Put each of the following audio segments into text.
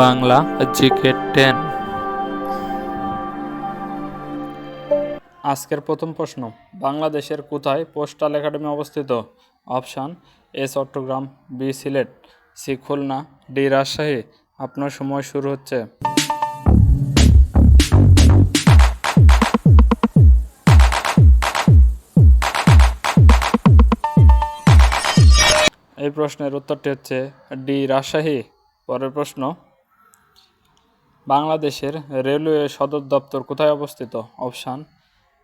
Bangla GK ten. আজকের প্রথম প্রশ্ন, বাংলাদেশের কোথায় পোস্টাল একাডেমি অবস্থিত? Option, A Chittagong, B Sylhet, C Khulna, D Rajshahi. আপনার সময় শুরু হচ্ছে। এই প্রশ্নের উত্তরটি হচ্ছে ডি রাজশাহী। পরের প্রশ্ন বাংলাদেশের রেলওয়ে সদর দপ্তর কোথায় অবস্থিত? Option,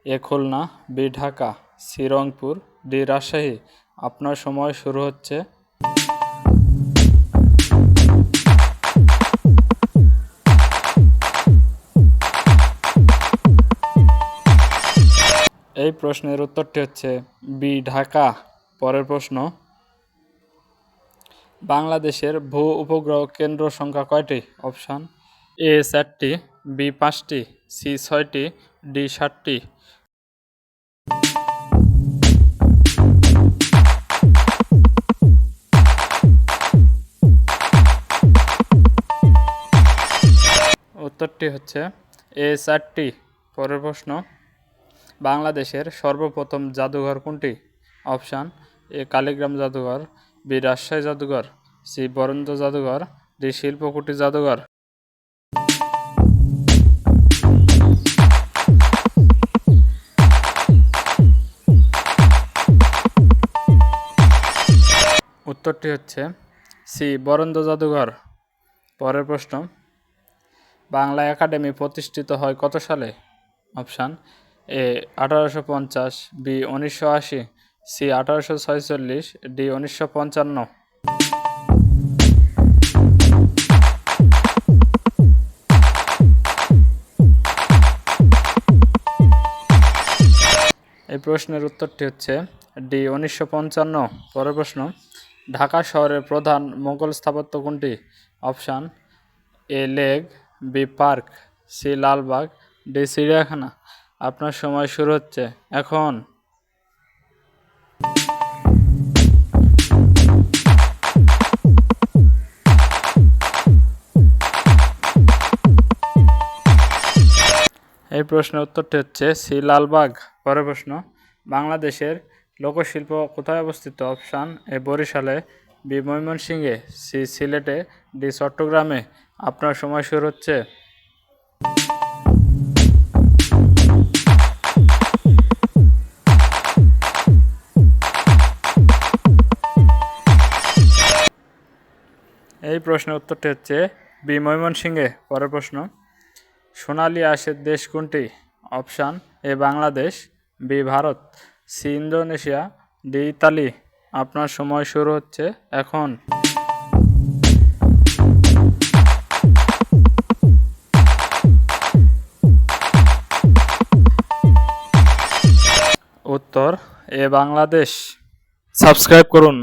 A Khulna, B Dhaka, C Rangpur, D Rajshahi. আপনার সময় শুরু হচ্ছে। এই প্রশ্নের উত্তরটি হচ্ছে বি ঢাকা। পরের প্রশ্ন, বাংলাদেশের ভূ উপগ্রহ কেন্দ্র সংখ্যা কয়টি? অপশান এ চারটি, বি পাঁচটি, সি ছয়টি, ডি সাতটি। উত্তরটি হচ্ছে এ চারটি। পরের প্রশ্ন, বাংলাদেশের সর্বপ্রথম জাদুঘর কোনটি? অপশান, এ কালীগ্রাম জাদুঘর, বি রাজশাহী জাদুঘর, সি বরেন্দ্র জাদুঘর, ডি শিল্পকুটি জাদুঘর। উত্তরটি হচ্ছে সি, বরেন্দ্র জাদুঘর। পরের প্রশ্ন, বাংলা একাডেমি প্রতিষ্ঠিত হয় কত সালে? অপশান, এ, আঠারোশো পঞ্চাশ, বি, উনিশশো আশি, সি, আঠারোশো ছয়চল্লিশ, ডি, উনিশশো পঞ্চান্ন। এই প্রশ্নের উত্তরটি হচ্ছে ডি, উনিশশো পঞ্চান্ন। পরের প্রশ্ন ঢাকা শহরের প্রধান মোগল স্থাপত্য কোনটি? Option A, leg, B, park, C, Lalbagh, D, চিড়িয়াখানা। আপনার সময় শুরু হচ্ছে। এখন এই প্রশ্নের উত্তরটি হচ্ছে সি, লালবাগ। পরের প্রশ্ন, বাংলাদেশের লোকশিল্প কোথায় অবস্থিত? অপশান এ, বরিশালে। বি, ময়মনসিংহে। সি, সিলেটে। ডি, চট্টগ্রামে। আপনার সময় শুরু হচ্ছে। এই প্রশ্নের উত্তরটি হচ্ছে বি, ময়মনসিংহে। পরের প্রশ্ন। সোনালী আঁশের দেশ কোনটি? Option A, Bangladesh. B, Bharat. C Indonesia D Italy. আপনার সময় শুরু হচ্ছে এখন। উত্তর এ বাংলাদেশ। সাবস্ক্রাইব করুন।